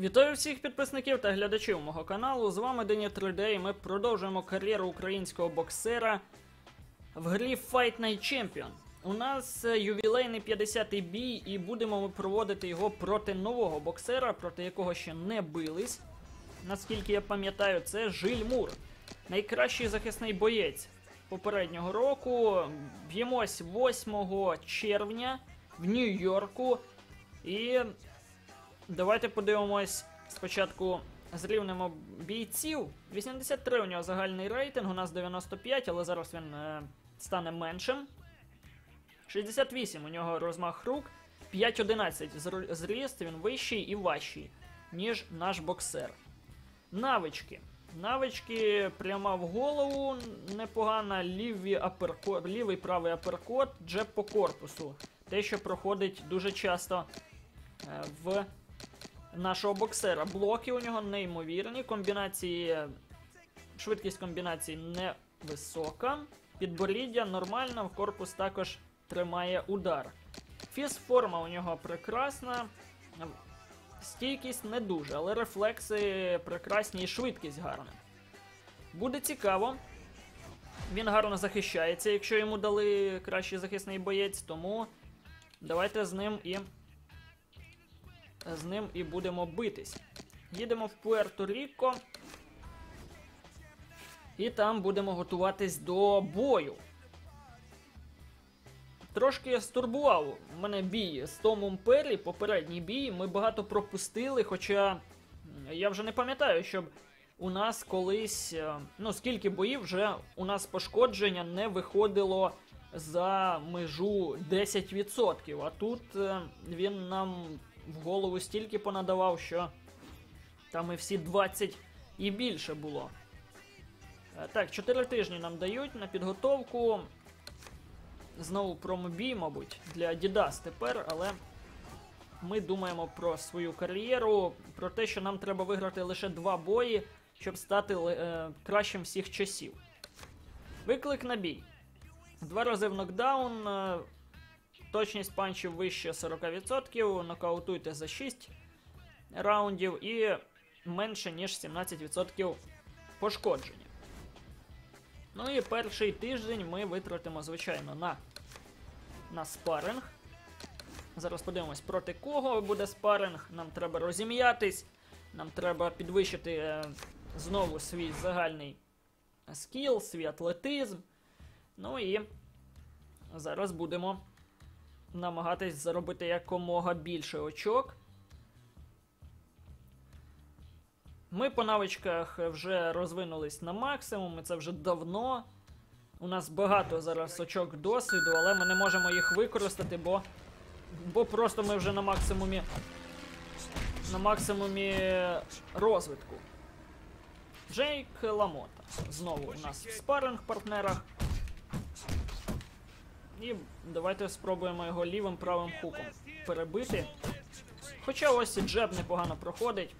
Вітаю всіх підписників та глядачів мого каналу. З вами Дені 3D і ми продовжуємо кар'єру українського боксера в грі Fight Night Champion. У нас е, ювілейний 50-й бій, і будемо ми проводити його проти нового боксера, проти якого ще не бились. Наскільки я пам'ятаю, це Жиль Мур, найкращий захисний боєць попереднього року. Б'ємось 8 червня в Нью-Йорку. І Давайте подивимось спочатку з бійців. 83 у нього загальний рейтинг, у нас 95, але зараз він е, стане меншим. 68 у нього розмах рук. 5-11 зріст, він вищий і важчий, ніж наш боксер. Навички. Навички пряма в голову, непогана, ліві аперкот, лівий правий аперкот, джеб по корпусу. Те, що проходить дуже часто е, в нашого боксера. Блоки у нього неймовірні. Комбінації. Швидкість комбінацій невисока. Підборіддя нормально, в корпус також тримає удар. Фізформа у нього прекрасна. Стійкість не дуже, але рефлекси прекрасні і швидкість гарна. Буде цікаво. Він гарно захищається, якщо йому дали кращий захисний боєць, тому давайте з ним і з ним і будемо битись. Їдемо в Пуерто-Ріко. І там будемо готуватись до бою. Трошки стурбував мене бій з Томом Перлі, попередній бій. Ми багато пропустили, хоча я вже не пам'ятаю, щоб у нас колись. е, Ну, скільки боїв вже у нас пошкодження не виходило за межу 10%. А тут е, він нам в голову стільки понадавав, що там і всі 20 і більше було. Е, Так, 4 тижні нам дають на підготовку. Знову промобій, мабуть, для Adidas тепер, але ми думаємо про свою кар'єру, про те, що нам треба виграти лише два бої, щоб стати е, кращим всіх часів. Виклик на бій. Два рази в нокдаун. Точність панчів вище 40%, нокаутуйте за 6 раундів і менше, ніж 17% пошкодження. Ну і перший тиждень ми витратимо, звичайно, на, на спаринг. Зараз подивимось, проти кого буде спаринг. Нам треба розім'ятись, нам треба підвищити е, знову свій загальний скіл, свій атлетизм. Ну і зараз будемо намагатись заробити якомога більше очок. Ми по навичках вже розвинулись на максимум, і це вже давно. У нас багато зараз очок досвіду, але ми не можемо їх використати, бо, бо просто ми вже на максимумі на максимумі розвитку. Джейк Ламота. Знову у нас в спаринг партнерах. І давайте спробуємо його лівим правим хуком перебити. Хоча ось і джеб непогано проходить.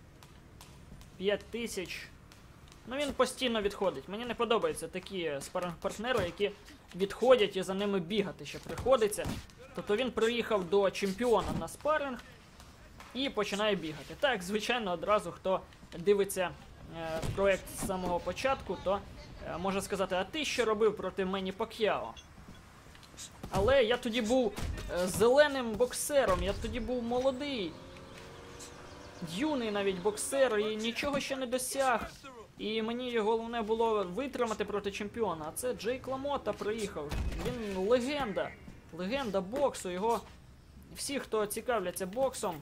5 тисяч. Ну він постійно відходить. Мені не подобаються такі спаринг-партнери, які відходять і за ними бігати ще приходиться. Тобто він приїхав до чемпіона на спаринг і починає бігати. Так, звичайно, одразу хто дивиться е, проект з самого початку, то е, може сказати, а ти що робив проти Мені Пак'яо? Але я тоді був е, зеленим боксером, я тоді був молодий. Юний навіть боксер і нічого ще не досяг. І мені головне було витримати проти чемпіона. А це Джейк Ламота приїхав. Він легенда. Легенда боксу. Його всі, хто цікавляться боксом,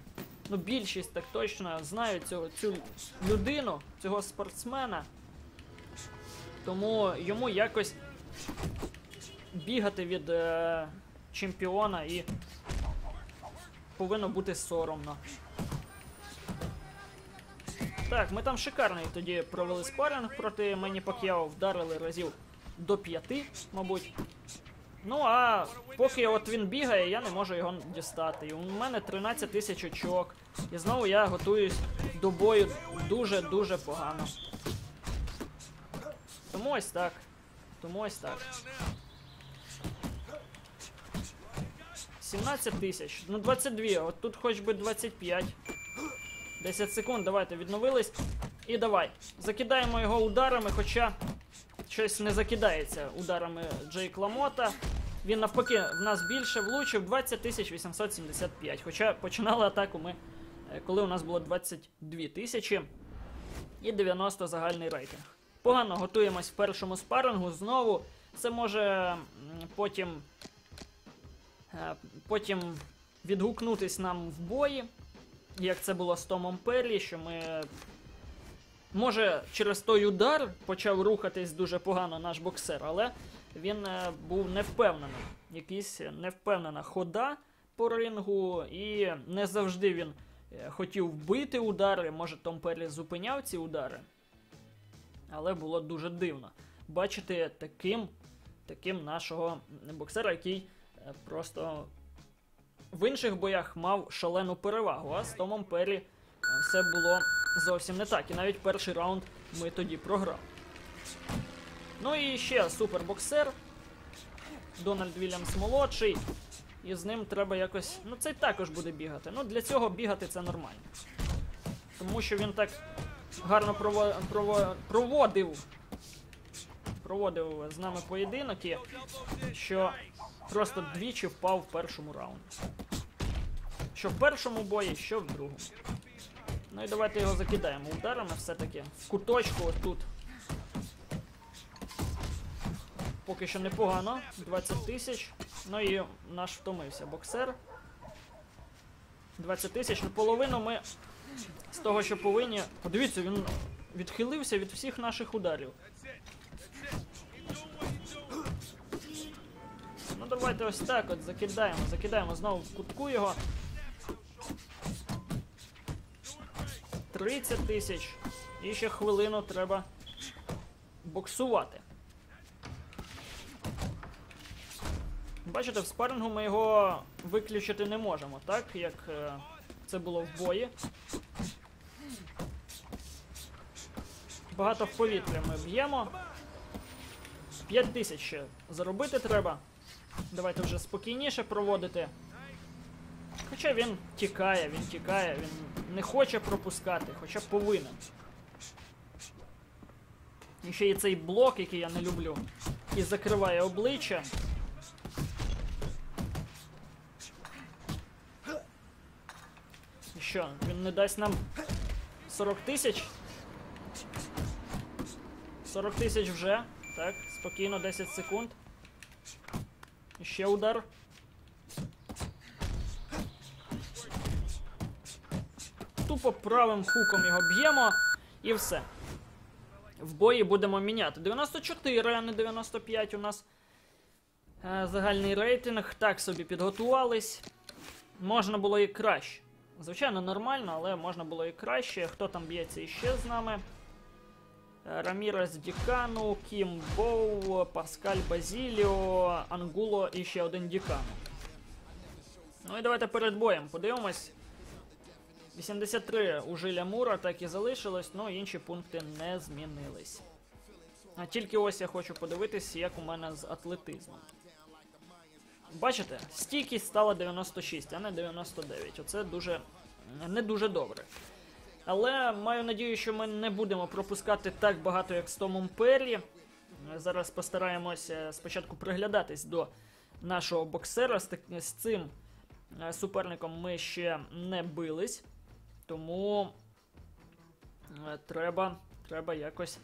ну більшість так точно знають цього, цю людину, цього спортсмена. Тому йому якось бігати від е, чемпіона і повинно бути соромно. Так, ми там шикарний тоді провели спаринг проти Мені Пак'яо, вдарили разів до п'яти, мабуть. Ну а поки от він бігає, я не можу його дістати. І у мене 13 тисяч очок. І знову я готуюсь до бою дуже-дуже погано. Тому ось так. Тому ось так. 17 тисяч. Ну 22, от тут хоч би 25. 10 секунд, давайте відновились. І давай. Закидаємо його ударами, хоча щось не закидається ударами Джейк Ламота. Він навпаки в нас більше влучив 20 875. Хоча починали атаку ми, е, коли у нас було 22 тисячі і 90 загальний рейтинг. Погано готуємось в першому спарингу знову. Це може потім, потім відгукнутись нам в бої, як це було з Томом Перлі, що ми. Може, через той удар почав рухатись дуже погано наш боксер, але він е, був невпевнений. Якась невпевнена хода по рингу, і не завжди він е, хотів вбити удари. Може, Том Перлі зупиняв ці удари. Але було дуже дивно бачити таким, таким нашого боксера, який е, просто в інших боях мав шалену перевагу, а з Томом Перрі е, все було зовсім не так. І навіть перший раунд ми тоді програли. Ну і ще супербоксер. Дональд Вільямс молодший. І з ним треба якось. Ну, цей також буде бігати. Ну, для цього бігати це нормально. Тому що він так гарно прово... прово... проводив. Проводив з нами поєдинок, і що просто двічі впав в першому раунді. Що в першому бої, що в другому. Ну і давайте його закидаємо ударами все-таки. В куточку тут. Поки що непогано. 20 тисяч. Ну і наш втомився боксер. 20 тисяч. Ну, половину ми з того, що повинні. Подивіться, він відхилився від всіх наших ударів. Ну давайте ось так от закидаємо, закидаємо знову в кутку його. 30 тисяч. І ще хвилину треба боксувати. Бачите, в спарингу ми його виключити не можемо, так? Як е, це було в бої. Багато в повітря ми б'ємо. 5 тисяч ще заробити треба. Давайте вже спокійніше проводити. Хоча він тікає, він тікає, він не хоче пропускати, хоча повинен. І ще є цей блок, який я не люблю, і закриває обличчя. І що, він не дасть нам 40 тисяч? 40 тисяч вже. Так, спокійно, 10 секунд. Ще удар. Тупо правим хуком його б'ємо і все. В бої будемо міняти. 94, а не 95 у нас е, загальний рейтинг. Так собі підготувались. Можна було і краще. Звичайно, нормально, але можна було і краще. Хто там б'ється іще з нами? Рамірес Дікану, Кім Боу, Паскаль Базіліо, Ангуло і ще один Дікану. Ну і давайте перед боєм подивимось. 83 у Жиля Мура так і залишилось, але інші пункти не змінились. Тільки ось я хочу подивитись, як у мене з атлетизмом. Бачите, стійкість стала 96, а не 99. Оце дуже не дуже добре. Але маю надію, що ми не будемо пропускати так багато, як з Томом Перрі. Зараз постараємося спочатку приглядатись до нашого боксера. З, цим е, суперником ми ще не бились. Тому е, треба, треба якось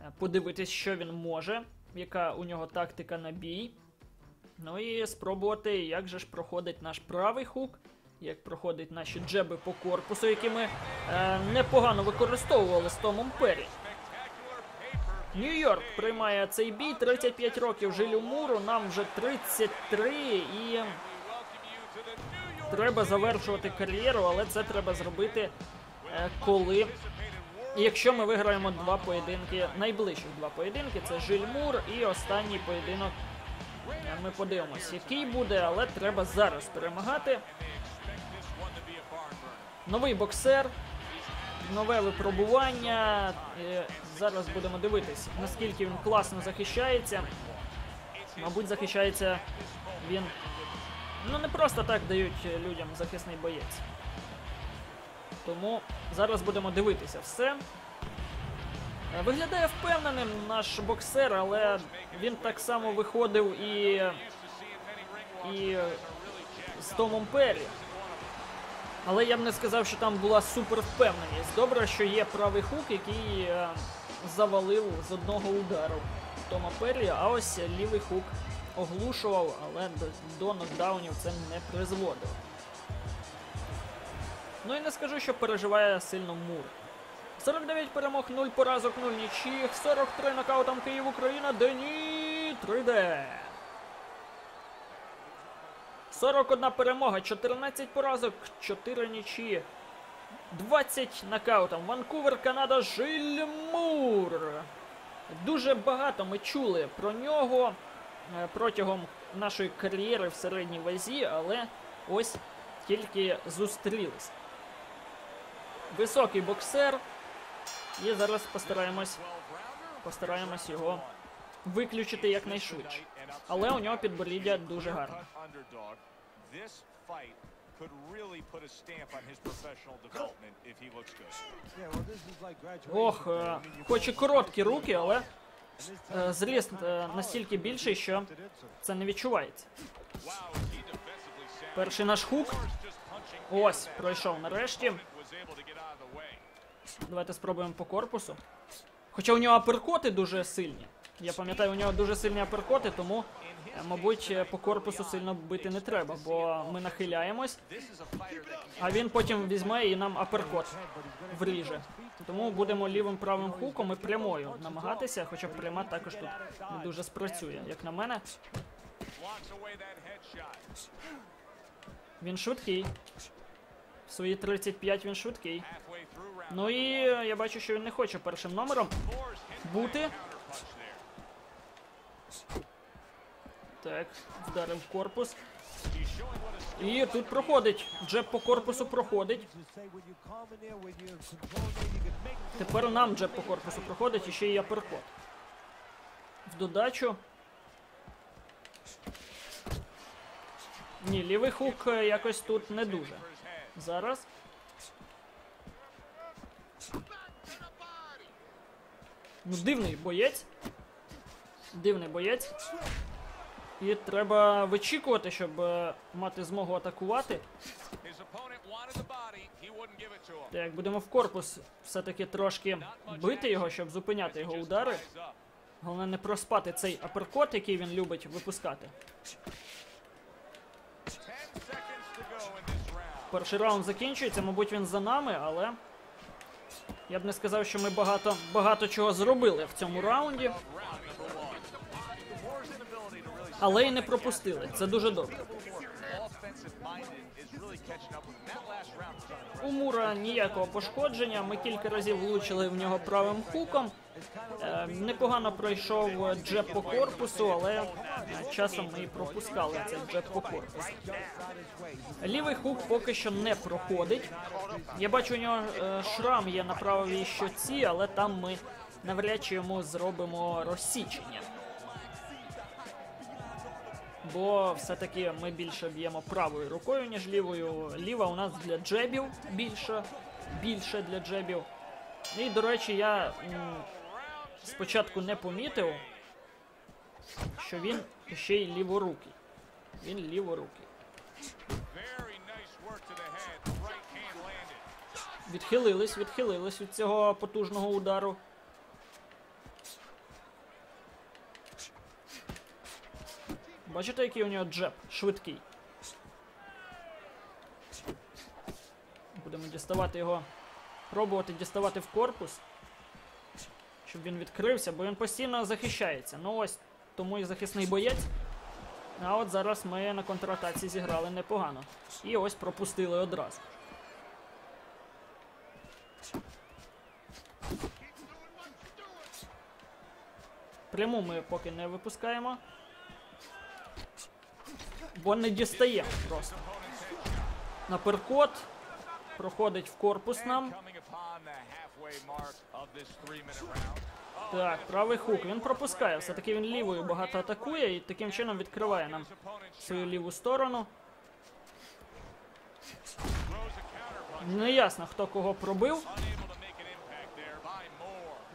е, подивитись, що він може, яка у нього тактика на бій. Ну і спробувати, як же ж проходить наш правий хук, як проходять наші джеби по корпусу, які ми е, непогано використовували з Томом Перрі. Нью-Йорк приймає цей бій 35 років жилю муру, нам вже 33 і треба завершувати кар'єру, але це треба зробити е, коли. Якщо ми виграємо два поєдинки, найближчих два поєдинки, це Жиль Мур і останній поєдинок. Е, Ми подивимось, який буде, але треба зараз перемагати. Новий боксер, нове випробування. Зараз будемо дивитись, наскільки він класно захищається. Мабуть, захищається він. Ну, не просто так дають людям захисний боєць. Тому зараз будемо дивитися все. Виглядає впевненим наш боксер, але він так само виходив і, і з Томом Перрі. Але я б не сказав, що там була супер впевненість. Добре, що є правий хук, який е, завалив з одного удару Тома Перрі, а ось лівий хук оглушував, але до, до нокдаунів це не призводило. Ну і не скажу, що переживає сильно Мур. 49 перемог, 0 поразок, 0 нічих, 43 нокаутом Київ Україна, Дені 3D. 41 перемога, 14 поразок, 4 нічі. 20 нокаутом. Ванкувер, Канада, Жиль Мур. Дуже багато ми чули про нього е, протягом нашої кар'єри в середній вазі, але ось тільки зустрілись. Високий боксер. І зараз постараємось, постараємось його виключити якнайшвидше. Але у нього підборіддя дуже гарне. This fight could really put a stamp on his professional development if he looks good. Ох, е, хоч і короткі руки, але е, зріст е, настільки більший, що це не відчувається. Перший наш хук. Ось, пройшов нарешті. Давайте спробуємо по корпусу. Хоча у нього аперкоти дуже сильні. Я пам'ятаю, у нього дуже сильні аперкоти, тому, мабуть, по корпусу сильно бити не треба, бо ми нахиляємось, а він потім візьме і нам аперкот вріже. Тому будемо лівим правим хуком і прямою намагатися, хоча пряма також тут не дуже спрацює. Як на мене, він швидкий. В свої 35 він швидкий. Ну і я бачу, що він не хоче першим номером бути. punch there. Так, вдарив в корпус. І тут проходить. Джеб по корпусу проходить. Тепер нам джеб по корпусу проходить і ще й аперкот. В додачу. Ні, лівий хук е, якось тут не дуже. Зараз. Ну, дивний боєць. Дивний боєць. І треба вичікувати, щоб е, мати змогу атакувати. Так, будемо в корпус все-таки трошки бити його, щоб зупиняти його удари. Головне не проспати цей аперкот, який він любить випускати. Перший раунд закінчується, мабуть, він за нами, але я б не сказав, що ми багато, багато чого зробили в цьому раунді, але й не пропустили. Це дуже добре. У Мура ніякого пошкодження. Ми кілька разів влучили в нього правим хуком. Е, непогано пройшов джеб по корпусу, але е, часом ми і пропускали цей джеб по корпусу. Лівий хук поки що не проходить. Я бачу, у нього е, шрам є на правій щоці, але там ми навряд чи йому зробимо розсічення. Бо все-таки ми більше б'ємо правою рукою, ніж лівою. Ліва у нас для джебів більше, більше для джебів. І, до речі, я м, спочатку не помітив, що він ще й ліворукий. Він ліворукий. Відхилились, відхилились від цього потужного удару. Бачите, який у нього джеб? Швидкий. Будемо діставати його. Пробувати діставати в корпус. Щоб він відкрився, бо він постійно захищається. Ну ось, тому і захисний боєць. А от зараз ми на контратаці зіграли непогано. І ось пропустили одразу. Пряму ми поки не випускаємо. Бо не дістаємо просто. Наперкот проходить в корпус нам. Так, правий хук. Він пропускає. Все-таки він лівою багато атакує і таким чином відкриває нам свою ліву сторону. Неясно, хто кого пробив.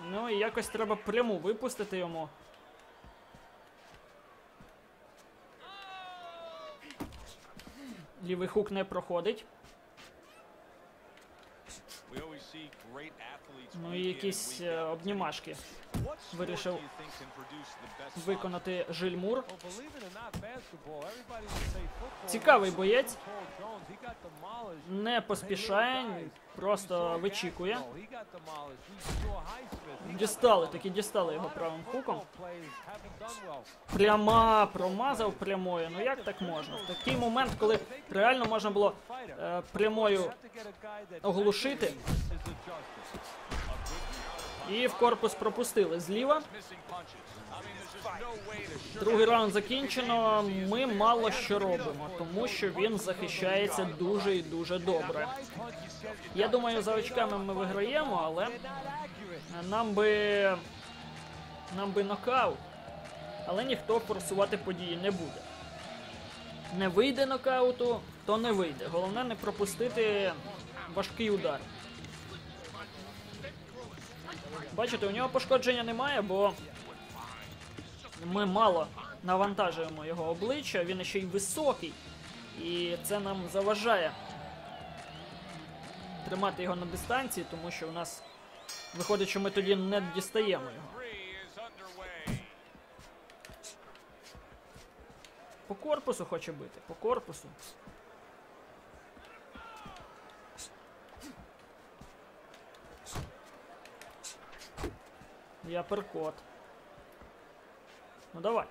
Ну і якось треба пряму випустити йому. Лівий хук не проходить. Ну і якісь е, обнімашки вирішив виконати Жильмур. Цікавий боєць. Не поспішає, просто вичікує. Дістали, таки дістали його правим хуком. Пряма промазав прямою. Ну як так можна? В такий момент, коли реально можна було е, прямою оглушити. І в корпус пропустили зліва. Другий раунд закінчено. Ми мало що робимо, тому що він захищається дуже і дуже добре. Я думаю, за очками ми виграємо, але нам би нам би нокаут. Але ніхто форсувати події не буде. Не вийде нокауту, то не вийде. Головне не пропустити важкий удар. Бачите, у нього пошкодження немає, бо ми мало навантажуємо його обличчя, він ще й високий. І це нам заважає тримати його на дистанції, тому що у нас виходить, що ми тоді не дістаємо його. По корпусу хоче бити, по корпусу. Я перкот. Ну давай.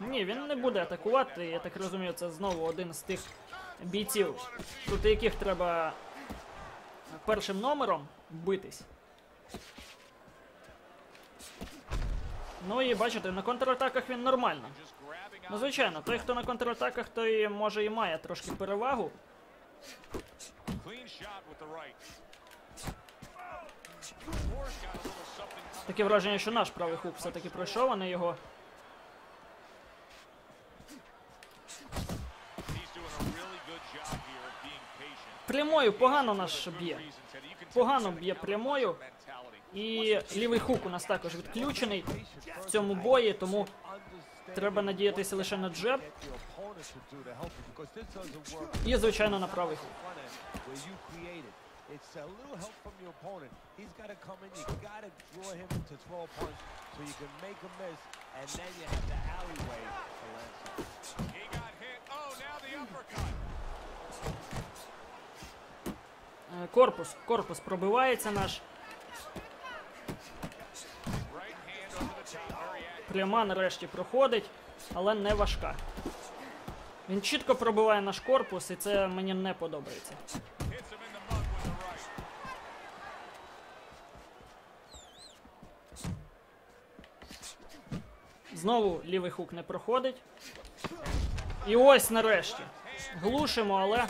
Ні, він не буде атакувати. Я так розумію, це знову один з тих бійців, проти яких треба першим номером битись. Ну і бачите, на контратаках він нормально. Ну, звичайно, той, хто на контратаках, той може і має трошки перевагу. Clean shot with the right. Moore's got a little Таке враження, що наш правий хук все-таки пройшов, а не його. Прямою погано наш б'є. Погано б'є прямою. І лівий хук у нас також відключений в цьому бої, тому треба надіятися лише на джеб і, звичайно, на правий хук. It's a little help from your opponent. He's got to come in. You got to draw him to throw a punch so you can make a miss, and then you have the alleyway to land. He got hit. Oh, now the uppercut. Е, Корпус, корпус пробивається наш. Пряма нарешті проходить, але не важка. Він чітко пробиває наш корпус, і це мені не подобається. Hits him in the mud with the right. Знову лівий хук не проходить. І ось нарешті. Глушимо, але.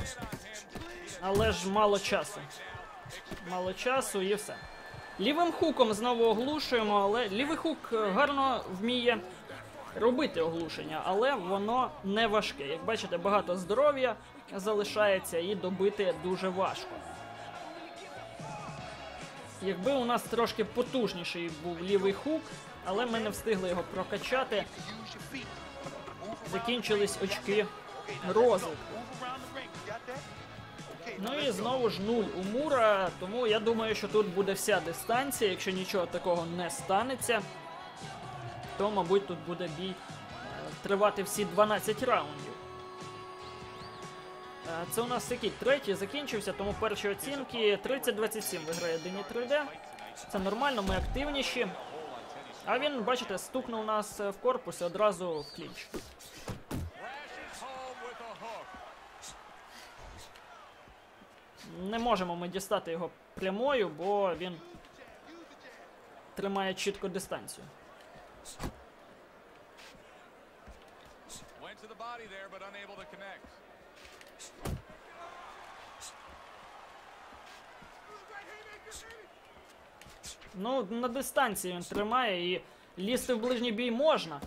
Але ж мало часу. Мало часу і все. Лівим хуком знову оглушуємо, але лівий хук е, гарно вміє робити оглушення, але воно не важке. Як бачите, багато здоров'я залишається і добити дуже важко. Якби у нас трошки потужніший був лівий хук, але ми не встигли його прокачати. Закінчились очки розвитку. Ну і знову ж нуль у Мура, тому я думаю, що тут буде вся дистанція. Якщо нічого такого не станеться, то, мабуть, тут буде бій е, тривати всі 12 раундів. Е, Це у нас який третій закінчився, тому перші оцінки 30-27 виграє Дені 3D. Це нормально, ми активніші. А він, бачите, стукнув нас е, в корпус і одразу в клінч. Не можемо ми дістати його прямою, бо він тримає чітко дистанцію. Went to the body there, but unable to connect. Ну, на дистанції він тримає і лізти в ближній бій можна,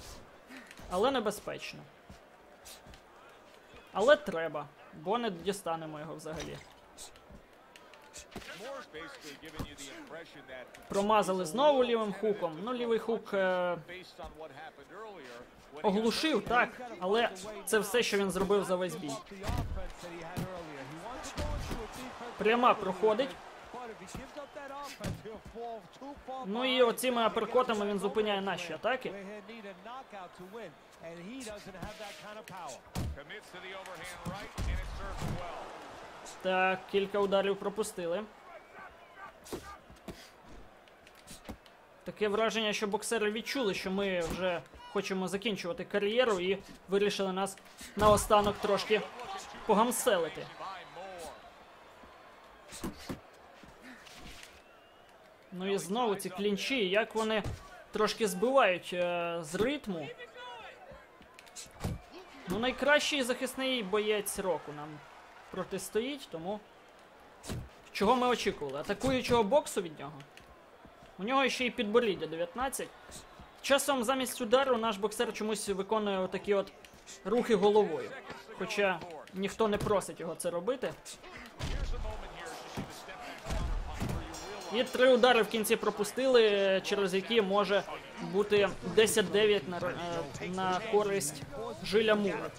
але небезпечно. Але треба. бо не дістанемо його взагалі. Промазали знову лівим хуком. Ну, лівий хук е, оглушив, так, але це все, що він зробив за весь бій. Пряма проходить. Ну і оціми аперкотами він зупиняє наші атаки. Так, кілька ударів пропустили. Таке враження, що боксери відчули, що ми вже хочемо закінчувати кар'єру і вирішили нас наостанок трошки погамселити. Ну і знову ці клінчі, як вони трошки збивають е, з ритму. Ну, найкращий захисний боєць року нам протистоїть, тому. Чого ми очікували? Атакуючого боксу від нього. У нього ще й підборіддя 19. Часом замість удару наш боксер чомусь виконує отакі от рухи головою. Хоча ніхто не просить його це робити. І три удари в кінці пропустили, через які може бути 10-9 на, е, на користь Жиля Мура.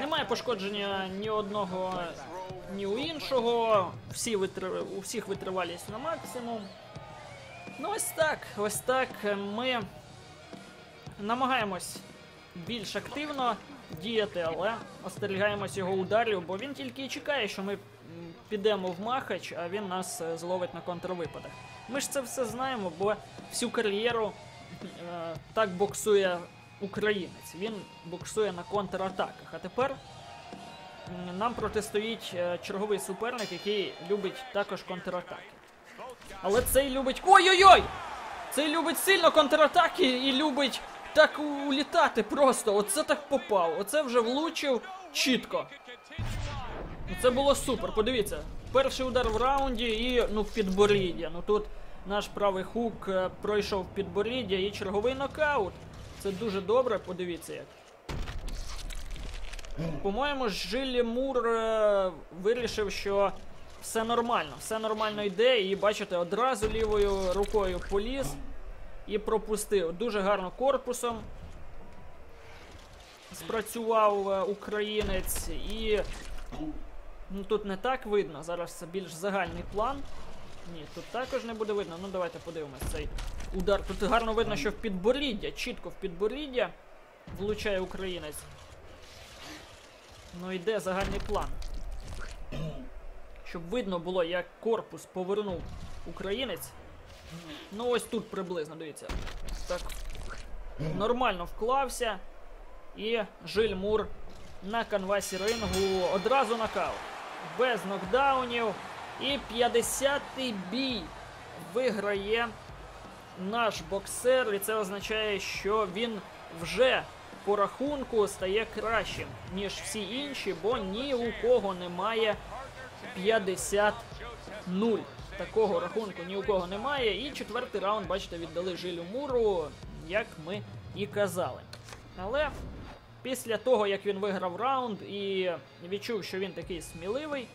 Немає пошкодження ні одного, ні у іншого. Всі витри... У всіх витривалість на максимум. Ну ось так, ось так ми намагаємось більш активно діяти, але остерігаємось його ударів, бо він тільки і чекає, що ми підемо в махач, а він нас е, зловить на контрвипадах. Ми ж це все знаємо, бо всю кар'єру е, так боксує українець. Він боксує на контратаках. А тепер нам протистоїть е, черговий суперник, який любить також контратаки. Але цей любить. Ой-ой-ой! Цей любить сильно контратаки і любить так улітати просто. Оце так попав. Оце вже влучив чітко. Це було супер. Подивіться. Перший удар в раунді і ну підборіддя. Ну тут наш правий хук е, пройшов підборіддя і черговий нокаут. Це дуже добре, подивіться як. По-моєму, Жилі Мур е, вирішив, що все нормально, все нормально йде, і бачите, одразу лівою рукою поліз і пропустив. Дуже гарно корпусом спрацював е, українець і. Ну тут не так видно, зараз це більш загальний план. Ні, тут також не буде видно. Ну давайте подивимось цей удар. Тут гарно видно, що в підборіддя, чітко в підборіддя влучає українець. Ну йде загальний план. Щоб видно було, як корпус повернув українець. Ну ось тут приблизно, дивіться. Так. Нормально вклався. І Жиль Мур на канвасі рингу одразу нокаут. Без нокдаунів. І 50-й бій виграє наш боксер. І це означає, що він вже по рахунку стає кращим, ніж всі інші, бо ні у кого немає 50 0 Такого рахунку ні у кого немає. І четвертий раунд, бачите, віддали Жилю Муру, як ми і казали. Але після того, як він виграв раунд і відчув, що він такий сміливий,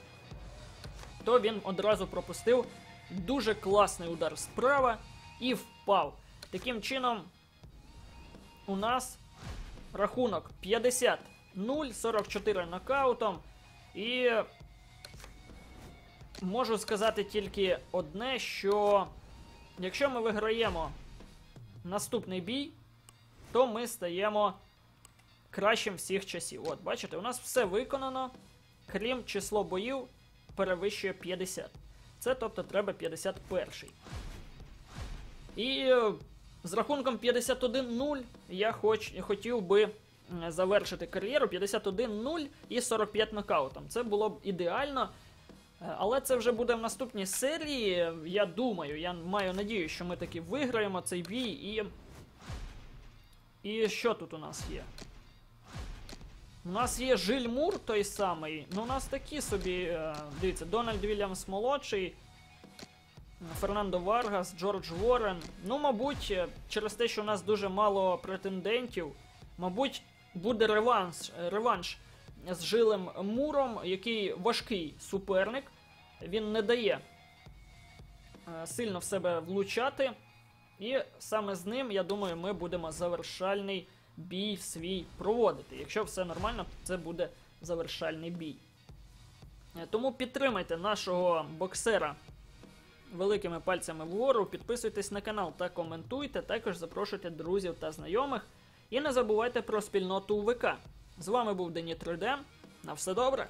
то він одразу пропустив дуже класний удар справа і впав. Таким чином, у нас рахунок 50 0 44 нокаутом. І можу сказати тільки одне, що якщо ми виграємо наступний бій, то ми стаємо кращим всіх часів. От, бачите, у нас все виконано, крім число боїв перевищує 50. Це тобто треба 51. І е, з рахунком 51-0 я хоч, хотів би завершити кар'єру 51-0 і 45 нокаутом. Це було б ідеально. Е, Але це вже буде в наступній серії. Я думаю, я маю надію, що ми таки виграємо цей бій і. І що тут у нас є? У нас є Жиль Мур той самий. Ну, у нас такі собі. е, Дивіться, Дональд Вільямс молодший. Фернандо Варгас, Джордж Ворен. Ну, мабуть, е, через те, що у нас дуже мало претендентів, мабуть, буде реванш, реванш з Жилем Муром, який важкий суперник. Він не дає е, сильно в себе влучати. І саме з ним, я думаю, ми будемо завершальний бій свій проводити. Якщо все нормально, то це буде завершальний бій. Е, Тому підтримайте нашого боксера великими пальцями вгору, підписуйтесь на канал та коментуйте. Також запрошуйте друзів та знайомих. І не забувайте про спільноту УВК. З вами був Дені 3D. На все добре!